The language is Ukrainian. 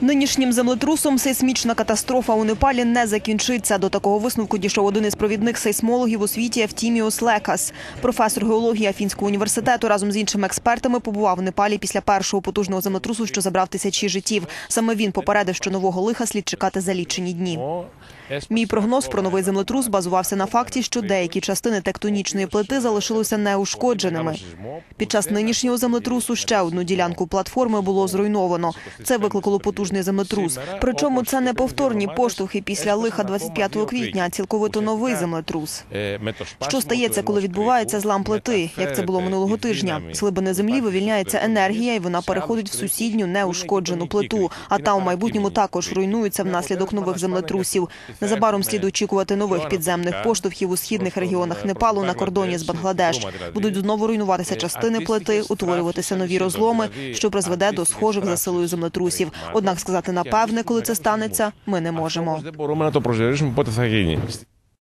Нинішнім землетрусом сейсмічна катастрофа у Непалі не закінчиться. До такого висновку дійшов один із провідних сейсмологів у світі Евтіміус Лекас. Професор геології Афінського університету разом з іншими експертами побував в Непалі після першого потужного землетрусу, що забрав тисячі життів. Саме він попередив, що нового лиха слід чекати за лічені дні. Мій прогноз про новий землетрус базувався на факті, що деякі частини тектонічної плити залишилися неушкодженими. Під час нинішнього землетрусу ще одну ділянку платформи було зруйновано. Це викликало потужний землетрус. Причому це не повторні поштовхи після лиха 25 квітня, а цілковито новий землетрус. Що стається, коли відбувається злам плити, як це було минулого тижня? З глибини землі вивільняється енергія, і вона переходить в сусідню неушкоджену плиту. А та у майбутньому також руйнується внаслідок нових землетрусів. Незабаром слід очікувати нових підземних поштовхів у східних регіонах Непалу на кордоні з Бангладеш. Будуть знову руйнуватися частини плити, утворюватися нові розломи, що призведе до схожих за силою землетрусів. Однак сказати напевне, коли це станеться, ми не можемо.